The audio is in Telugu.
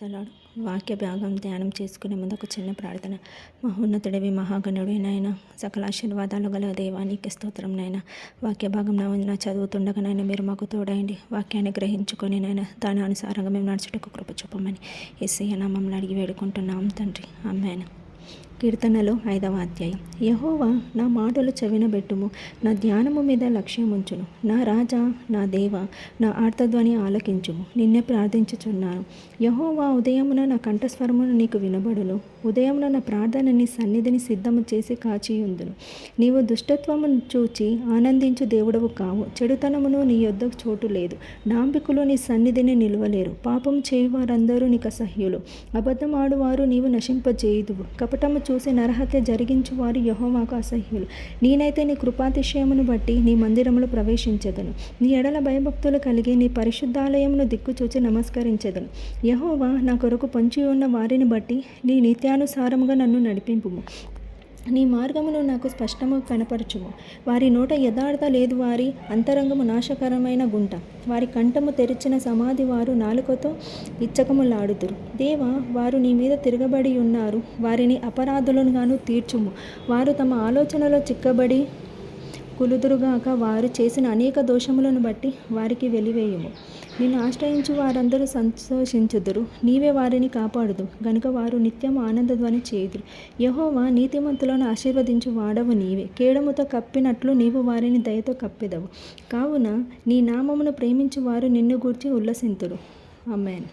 తలాడు. వాక్య భాగం ధ్యానం చేసుకునే ముందు ఒక చిన్న ప్రార్థన. మహోన్నతుడివి మహాగణుడి నాయన. సకల ఆశీర్వాదాలు గల దేవానికి స్తోత్రం నాయన. వాక్య భాగం నా చదువుతుండగా నాయన మీరు మాకు తోడయండి వాక్యాన్ని గ్రహించుకొని నాయన దాని అనుసారంగా మేము నడుచుటకు కృప చూపమని. ఎస్ఐ నామంలో అడిగి వేడుకుంటున్నాం తండ్రి. అమ్మాయిన కీర్తనలో ఐదవ అధ్యాయం. యహోవా నా మాటలు చెవినబెట్టుము నా ధ్యానము మీద లక్ష్యం ఉంచును నా రాజా నా దేవ నా ఆర్తధ్వని ఆలకించుము నిన్నే ప్రార్థించుచున్నాను. యహోవా ఉదయమున నా కంఠస్వరమును నీకు వినబడును. ఉదయమున నా ప్రార్థన నీ సన్నిధిని సిద్ధము చేసి కాచియుందును. నీవు దుష్టత్వమును చూచి ఆనందించు దేవుడవు కావు. చెడుతనమును నీ యొద్దకు చోటు లేదు. డాంబికులు నీ సన్నిధిని నిలవలేరు. పాపం చేయువారందరూ నీకు అసహ్యులు అబద్ధమాడువారు నీవు నశింపజేయుదువు. కపటము చూసి నరహత్య జరిగించు వారు యహోవాకు అసహ్యులు. నేనైతే నీ కృపాతిశయమును బట్టి నీ మందిరములు ప్రవేశించదను. నీ ఎడల భయభక్తులు కలిగి నీ పరిశుద్ధాలయమును దిక్కుచూచి నమస్కరించదను. యహోవా నా కొరకు పొంచి ఉన్న వారిని బట్టి నీ నిత్యానుసారముగా నన్ను నడిపింపుము. నీ మార్గమును నాకు స్పష్టము కనపరచుము. వారి నోట యథార్థ లేదు వారి అంతరంగము నాశకరమైన గుంట. వారి కంఠము తెరిచిన సమాధి వారు నాలుకతో ఇచ్చకములాడుతురు దేవ వారు నీ మీద తిరగబడి ఉన్నారు. వారిని అపరాధులను తీర్చుము. వారు తమ ఆలోచనలో చిక్కబడి కులుదురుగాక వారు చేసిన అనేక దోషములను బట్టి వారికి వెలివేయము. నిన్ను ఆశ్రయించు వారందరూ సంతోషించుదురు. నీవే వారిని కాపాడుదు గనుక వారు నిత్యం ఆనందధ్వని చేయుదురు. యహోవా నీతిమంతులను ఆశీర్వదించు వాడవు నీవే. కేడముతో కప్పినట్లు నీవు వారిని దయతో కప్పెదవు. కావున నీ నామమును ప్రేమించు వారు నిన్ను గూర్చి ఉల్లసింతురు. అమ్మాయిన్